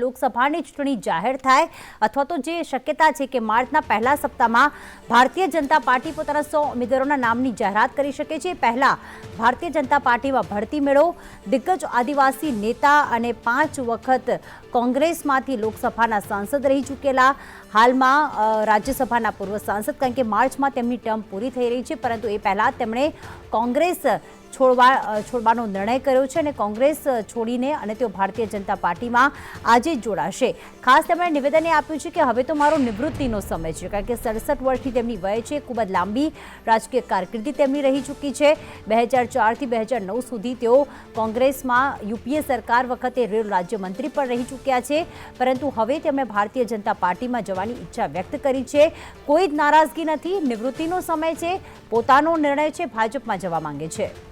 લોકસભાની ચૂંટણી જાહેર થાય અથવા તો જે શક્યતા છે કે માર્ચના પહેલા સપ્તાહમાં ભારતીય જનતા પાર્ટી પોતાના સો ઉમેદવારોના નામની જાહેરાત કરી શકે છે. પહેલા ભારતીય જનતા પાર્ટીમાં ભરતી મેળો, દિગ્ગજ આદિવાસી નેતા અને પાંચ વખત કોંગ્રેસમાંથી લોકસભાના સાંસદ રહી ચૂકેલા. હાલમાં રાજ્યસભાના પૂર્વ સાંસદ, કારણ કે માર્ચમાં તેમની ટર્મ પૂરી થઈ રહી છે, પરંતુ એ પહેલાં તેમણે કોંગ્રેસ છોડવા છોડવાનો નિર્ણય કર્યો છે અને કોંગ્રેસ છોડીને અને તેઓ ભારતીય જનતા પાર્ટીમાં આજે જ જોડાશે. ખાસ તેમણે નિવેદન આપ્યું છે કે હવે તો મારો નિવૃત્તિનો સમય છે, કારણ કે સડસઠ વર્ષથી તેમની વય છે, ખૂબ જ લાંબી રાજકીય કારકિર્દી તેમની રહી ચૂકી છે. બે હજાર ચારથી બે હજાર નવ સુધી તેઓ કોંગ્રેસમાં યુપીએ સરકાર વખતે રેલ રાજ્યમંત્રી પણ રહી ચૂક્યા છે. પરંતુ હવે તેમણે ભારતીય જનતા પાર્ટીમાં જવાની ઈચ્છા વ્યક્ત કરી છે. કોઈ જ નારાજગી નથી, નિવૃત્તિનો સમય છે, પોતાનો નિર્ણય છે, ભાજપમાં જવા માંગે છે.